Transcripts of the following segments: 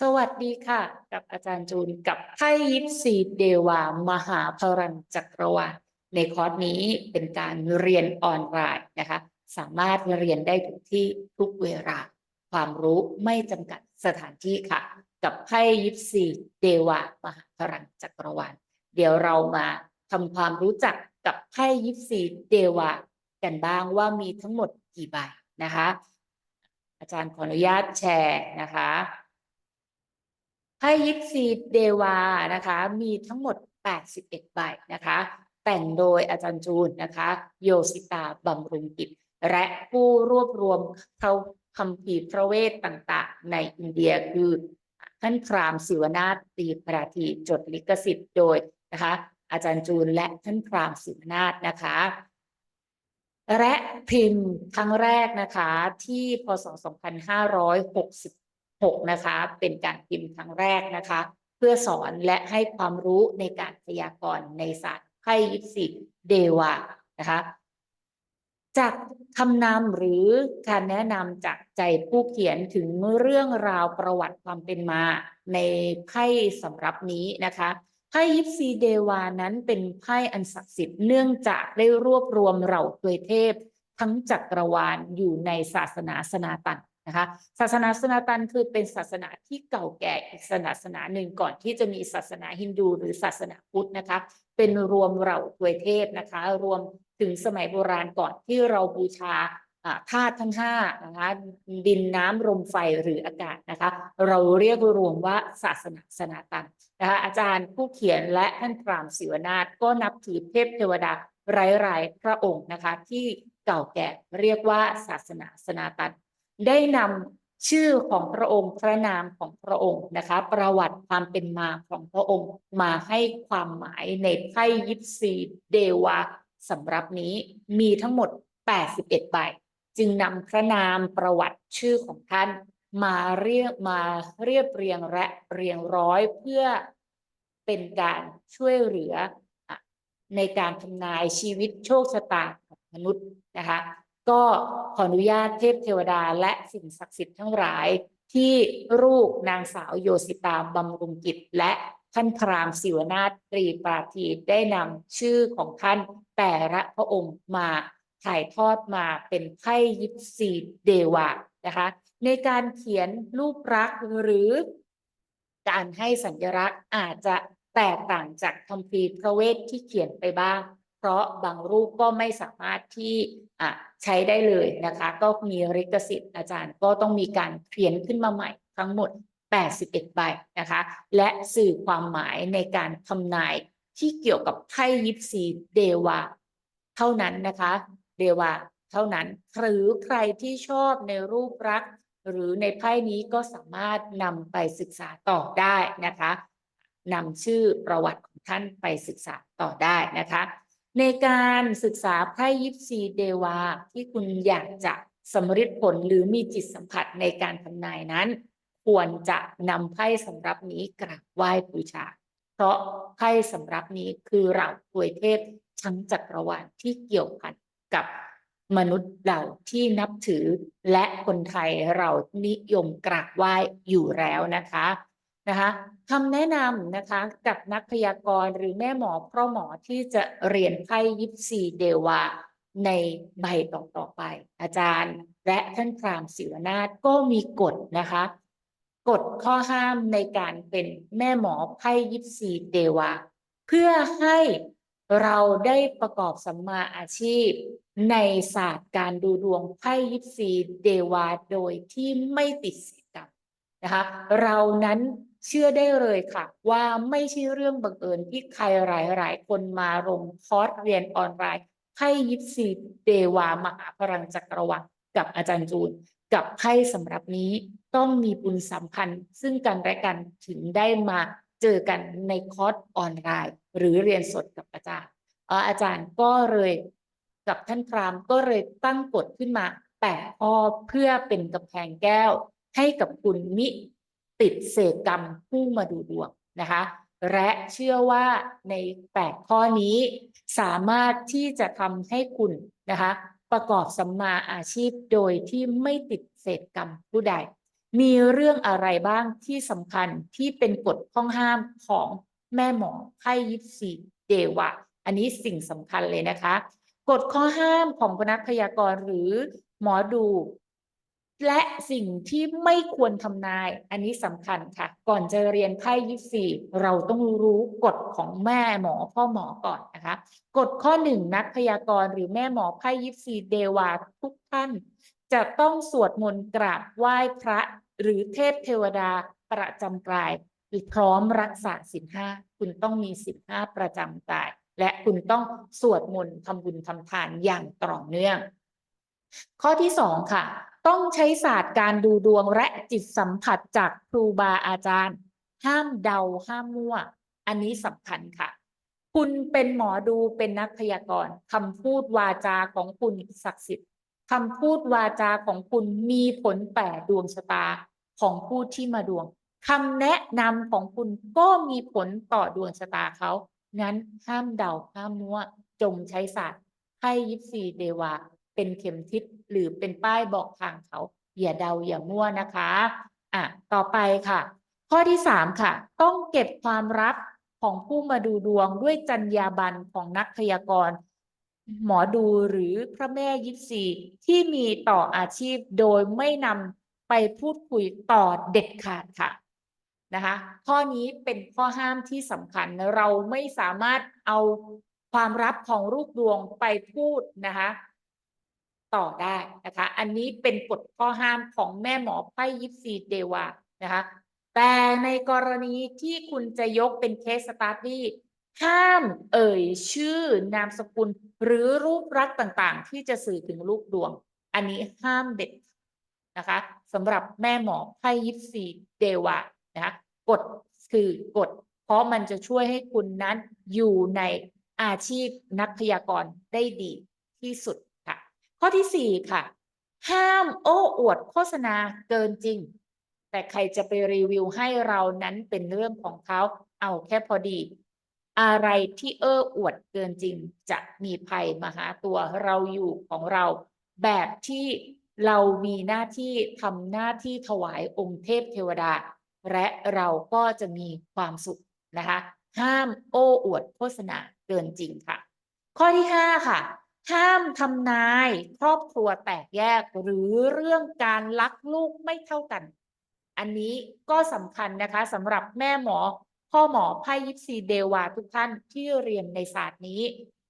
สวัสดีค่ะ กับอาจารย์จูนกับไพ่ยิปซีเดวามหาพลังจักรวาลในคอร์สนี้เป็นการเรียนออนไลน์นะคะ สามารถเรียนได้ทุกที่ทุกเวลา ความรู้ไม่จำกัดสถานที่ค่ะ กับไพ่ยิปซีเดวามหาพลังจักรวาลเดี๋ยวเรามาทำความรู้จักกับไพ่ยิปซีเดวากันบ้างว่ามีทั้งหมดกี่ใบนะคะ อาจารย์ขออนุญาตแชร์นะคะ ไพ่ยิปซีเดวานะคะ มีทั้งหมด 81 ใบนะคะ แต่งโดยอาจารย์จูนนะคะ โยสิตาบำรุงกิจ และผู้รวบรวมเขาคำพีร์พระเวทต่างๆ ในอินเดียคือท่านพรามศิวนาถตีปราทีจดลิขสิทธิ์โดยนะคะ อาจารย์จูนและท่านพรามศิวนาถนะคะและพิมพ์ครั้งแรกนะคะที่พศ 6นะคะ เป็นการพิมพ์ครั้งแรกนะคะ เพื่อสอนและให้ความรู้ในการพยากรณ์ในศาสตร์ไพ่ยิปซีเดวานะคะ จากคำนำหรือการแนะนำจากใจผู้เขียนถึงเรื่องราวประวัติความเป็นมาในไพ่สำรับนี้นะคะไพ่ยิปซีเดวานั้นเป็นไพ่อันศักดิ์สิทธิ์เนื่องจากได้รวบรวมเหล่าทวยเทพ ทั้งจักรวาลอยู่ในศาสนาสนาตัน นะคะศาสนาสนาตันคือเป็นศาสนาที่เก่าแก่อีกศาสนาหนึ่งก่อนที่จะมีศาสนาฮินดูหรือศาสนาพุทธนะคะเป็นรวมเหล่าทวยเทพนะคะ รวมถึงสมัยโบราณก่อนที่เราบูชาธาตุทั้งห้านะคะดินน้ำลมไฟหรืออากาศนะคะ เราเรียกรวมว่าศาสนาสนาตันนะคะอาจารย์ผู้เขียนและท่านพรามศิวนาถก็นับถือเทพเทวดาหลายๆพระองค์นะคะที่เก่าแก่เรียกว่าศาสนาสนาตัน ได้นำชื่อของพระองค์พระนามของพระองค์นะคะ ประวัติความเป็นมาของพระองค์มาให้ความหมายในไพ่ยิปซีเดวาสำหรับนี้มีทั้งหมด 81 ใบ จึงนำพระนามประวัติชื่อของท่าน มาเรียกมาเรียบเรียงและเรียงร้อยเพื่อเป็นการช่วยเหลือในการทำนายชีวิตโชคชะตาของมนุษย์นะคะ ก็ขออนุญาตเทพเทวดาและสิ่งศักดิ์สิทธิ์ทั้งหลาย ที่รูปนางสาวโยสิตาบำรุงกิจ และท่านพรามศิวนาถตรีปราทีได้นำชื่อของท่านแต่ละพระองค์มาถ่ายทอดมาเป็นไพ่ยิปซีเดวานะคะในการเขียนรูปรักษ์หรือการให้สัญลักษณ์อาจจะแตกต่างจากคัมภีพระเวทที่เขียนไปบ้าง เพราะบางรูปก็ไม่สามารถที่ใช้ได้เลยนะคะ ก็มีริขสิทธิ์อาจารย์ก็ต้องมีการเขียนขึ้นมาใหม่ทั้งหมด 81 ใบนะคะ และสื่อความหมายในการทำนายที่เกี่ยวกับไพ่ยิปซีเดวาเท่านั้นนะคะ เดวาเท่านั้น หรือใครที่ชอบในรูปรักษ์หรือในไพ่นี้ก็สามารถนำไปศึกษาต่อได้นะคะนำชื่อประวัติของท่านไปศึกษาต่อได้นะคะ ในการศึกษาไพ่ยิปซีเดวาที่คุณอยากจะสำฤทธิผลหรือมีจิตสัมผัสในการทำนายนั้น ควรจะนำไพ่สำรับนี้กราบไหว้บูชา เพราะไพ่สำรับนี้คือเราถวยเทพทั้งจักรวาลที่เกี่ยวพันกับมนุษย์เราที่นับถือและคนไทยเรานิยมกราบไหว้อยู่แล้วนะคะ นะคะคำแนะนำนะคะกับนักพยากรณ์หรือแม่หมอพ่อหมอที่จะเรียนไพ่ยิปซีเดวาในใบต่อๆไป อาจารย์ และท่านพรามศิวนาถก็มีกฎนะคะกฎข้อห้ามในการเป็นแม่หมอไพ่ยิปซีเดวาเพื่อให้เราได้ประกอบสัมมาอาชีพ ในศาสตร์การดูดวงไพ่ยิปซีเดวาโดยที่ไม่ติดสิกรรมนะคะเรานั้น เชื่อได้เลยค่ะ ว่าไม่ใช่เรื่องบังเอิญที่ใครหลายๆ คนมาลงคอร์สเรียนออนไลน์ไพ่ยิปซีเดวามหาพลังจักรวรรดิกับอาจารย์จูน กับไพ่สำหรับนี้ต้องมีบุญสัมพันธ์ ซึ่งกันและกันถึงได้มาเจอกันในคอร์สออนไลน์ หรือเรียนสดกับอาจารย์อาจารย์ก็เลยกับท่านพรามก็เลยตั้งกฎขึ้นมาแปดข้อเพื่อเป็นกำแพงแก้ว ให้กับคุณมิ ติดเศษกรรมผู้มาดูดวงนะคะ และเชื่อว่าในแปดข้อนี้สามารถที่จะทำให้คุณนะคะ ประกอบสัมมาอาชีพโดยที่ไม่ติดเศษกรรมผู้ใด มีเรื่องอะไรบ้างที่สำคัญที่เป็นกฎข้องห้ามของแม่หมอไพ่ยิปซีเดวะ อันนี้สิ่งสำคัญเลยนะคะ กฎข้อห้ามของคณะพยากรณ์หรือหมอดู และสิ่งที่ไม่ควรทำนาย อันนี้สำคัญค่ะ ก่อนจะเรียนไพ่ยิปซีเราต้องรู้กฎของแม่หมอพ่อหมอก่อนนะคะกฎข้อหนึ่งนักพยากรณ์หรือแม่หมอไพ่ยิปซีเดวาทุกท่าน จะต้องสวดมนต์กราบไหว้พระหรือเทพเทวดาประจำกายพร้อมรักษาศีลห้าคุณต้องมีศีลห้าประจำกาย และคุณต้องสวดมนต์ทำบุญทำทานอย่างต่อเนื่อง ข้อที่สองค่ะ ต้องใช้ศาสตร์การดูดวงและจิตสัมผัสจากครูบาอาจารย์ ห้ามเดาห้ามมั่ว อันนี้สำคัญค่ะ คุณเป็นหมอดูเป็นนักพยากรณ์คำพูดวาจาของคุณศักดิ์สิทธิ์คำพูดวาจาของคุณมีผลแปดดวงชะตาของผู้ที่มาดวงคำแนะนำของคุณก็มีผลต่อดวงชะตาเขางั้นห้ามเดาห้ามมั่วจงใช้ศาสตร์ให้ยิปซีเดวา เป็นเข็มทิศหรือเป็นป้ายบอกทางเขา อย่าเดาอย่ามั่วนะคะอะต่อไปค่ะ ข้อที่สามค่ะ ต้องเก็บความลับของผู้มาดูดวงด้วยจรรยาบรรณของนักพยากรณ์หมอดูหรือพระแม่ยิปซีที่มีต่ออาชีพโดยไม่นำไปพูดคุยต่อเด็ดขาดค่ะนะคะข้อนี้เป็นข้อห้ามที่สำคัญเราไม่สามารถเอาความลับของลูกดวงไปพูดนะคะ ต่อได้นะคะ อันนี้เป็นกฎข้อห้ามของแม่หมอไพ่ยิปซีเดวานะคะ แต่ในกรณีที่คุณจะยกเป็นเคสสตาร์ดี้ห้ามเอ่ยชื่อนามสกุลหรือรูปลักษณ์ต่างๆ ที่จะสื่อถึงลูกดวง อันนี้ห้ามเด็ดนะคะสำหรับแม่หมอไพ่ยิปซีเดวานะคะกฎคือกฎเพราะมันจะช่วยให้คุณนั้นอยู่ในอาชีพนักพยากรณ์ได้ดีที่สุด ข้อที่สี่ค่ะ ห้ามโอ้อวดโฆษณาเกินจริง แต่ใครจะไปรีวิวให้เรานั้นเป็นเรื่องของเขาเอาแค่พอดี อะไรที่เอ้ออวดเกินจริง จะมีภัยมาหาตัวเราอยู่ของเรา แบบที่เรามีหน้าที่ทำหน้าที่ถวายองค์เทพเทวดา และเราก็จะมีความสุขนะคะ ห้ามโอ้อวดโฆษณาเกินจริงค่ะ ข้อที่ห้าค่ะ ห้ามทำนาย ครอบครัวแตกแยกหรือเรื่องการรักลูกไม่เท่ากัน อันนี้ก็สำคัญนะคะสำหรับแม่หมอ พ่อหมอไพ่ยิปซีเดวาทุกท่านที่เรียนในศาสตร์นี้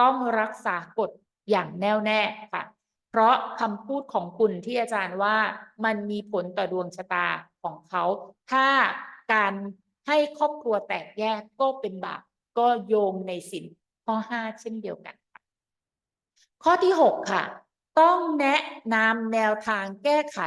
ต้องรักษากฎอย่างแน่วแน่ค่ะ เพราะคำพูดของคุณที่อาจารย์ว่ามันมีผลต่อดวงชะตาของเขา ถ้าการให้ครอบครัวแตกแยกก็เป็นบาปก็โยงในสินข้อห้าเช่นเดียวกัน ข้อที่หกค่ะ ต้องแนะนำแนวทางแก้ไข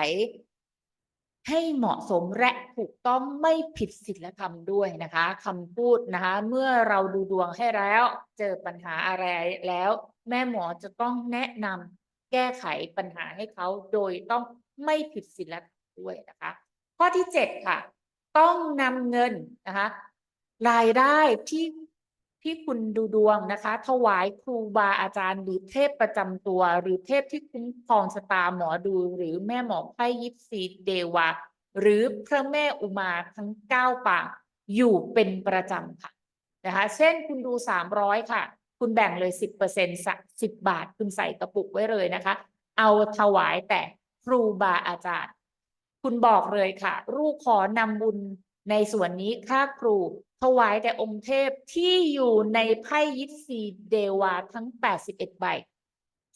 ให้เหมาะสมและถูกต้องไม่ผิดศีลธรรมด้วยนะคะคำพูดนะคะ เมื่อเราดูดวงให้แล้ว เจอปัญหาอะไรแล้ว แม่หมอจะต้องแนะนำแก้ไขปัญหาให้เขาโดยต้องไม่ผิดศีลธรรมด้วยนะคะ ข้อที่เจ็ดค่ะ ต้องนำเงินนะคะรายได้ที่ ที่คุณดูดวงนะคะ ถวายครูบาอาจารย์หรือเทพประจำตัว หรือเทพที่คุ้มครองชะตาหมอดูหรือแม่หมอไพ่ยิปซีเดวาหรือพระแม่อุมาทั้งเก้าปางอยู่เป็นประจำค่ะนะคะเช่นคุณดูสามร้อยค่ะ คุณแบ่งเลยสิบเปอร์เซ็นต์สิบบาท คุณใส่กระปุกไว้เลยนะคะ เอาถวายแต่ครูบาอาจารย์ คุณบอกเลยค่ะ ลูกขอนำบุญ ในส่วนนี้ค่าครูถวายแต่องค์เทพที่อยู่ในไพ่ยิปซีเดวาทั้ง 81 ใบ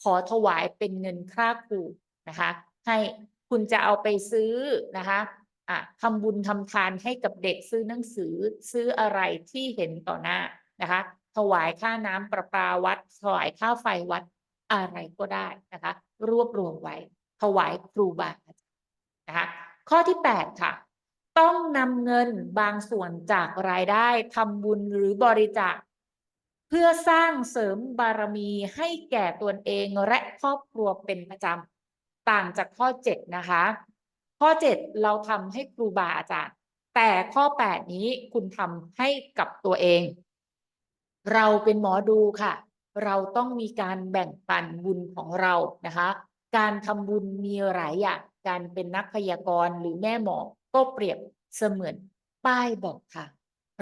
ขอถวายเป็นเงินค่าครูนะคะ ให้คุณจะเอาไปซื้อนะคะอะทำบุญทำทานให้กับเด็กซื้อหนังสือซื้ออะไรที่เห็นต่อหน้านะคะ ถวายค่าน้ำประปาวัด ถวายค่าไฟวัดอะไรก็ได้นะคะ รวบรวมไว้ ถวายครูบาอาจารย์นะคะ ข้อที่ 8 ค่ะ ต้องนำเงินบางส่วนจากรายได้ทำบุญหรือบริจาคเพื่อสร้างเสริมบารมีให้แก่ตนเองและครอบครัวเป็นประจำต่างจากข้อ 7 นะคะ ข้อ 7 เราทำให้ครูบาอาจารย์ แต่ข้อ 8 นี้คุณทำให้กับตัวเอง เราเป็นหมอดูค่ะ เราต้องมีการแบ่งปันบุญของเรานะคะ การทำบุญมีหลายอย่างการเป็นนักพยากรณ์หรือแม่หมอ ก็เปรียบเสมือนป้ายบอกทาง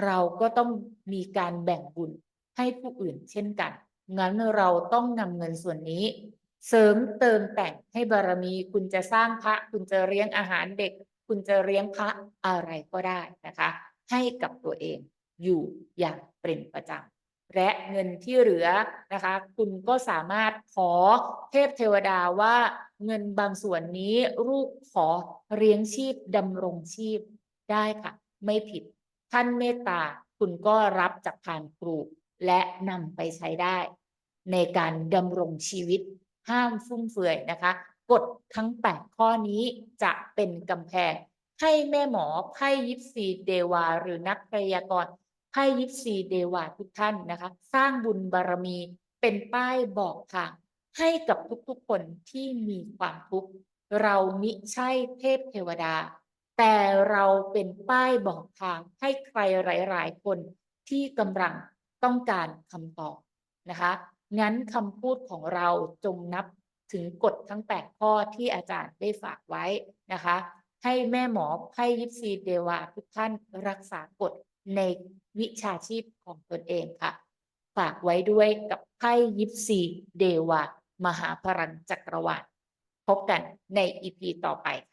เราก็ต้องมีการแบ่งบุญให้ผู้อื่นเช่นกัน งั้นเราต้องนำเงินส่วนนี้ เสริมเติมแต่งให้บารมีคุณจะสร้างพระ คุณจะเลี้ยงอาหารเด็ก คุณจะเลี้ยงพระอะไรก็ได้นะคะ ให้กับตัวเองอยู่อย่างเป็นประจำ และเงินที่เหลือนะคะ คุณก็สามารถขอเทพเทวดาว่าเงินบางส่วนนี้ลูกขอเลี้ยงชีพดำรงชีพได้ค่ะ ไม่ผิดท่านเมตตาคุณก็รับจากผ่านครูและนำไปใช้ได้ ในการดำรงชีวิตห้ามฟุ่มเฟือยนะคะกฎทั้ง 8 ข้อนี้จะเป็นกำแพงให้แม่หมอไพ่ยิปซีเดวา หรือนักพยากรณ์ ไพ่ยิปซีเดวาทุกท่านนะคะ สร้างบุญบารมีเป็นป้ายบอกทางให้กับทุกๆคนที่มีความทุกข์เรามิใช่เทพเทวดา แต่เราเป็นป้ายบอกทางให้ใครหลาย ๆ คนที่กำลังต้องการคำตอบนะคะงั้นคำพูดของเราจงนับถึงกฎทั้ง 8 ข้อที่อาจารย์ได้ฝากไว้นะคะ ให้แม่หมอไพ่ยิปซีเดวาทุกท่านรักษากฎ ในวิชาชีพของตนเองค่ะ ฝากไว้ด้วยกับไพ่ยิปซีเดวามหาพลังจักรวาลพบกันในอีพีต่อไปค่ะ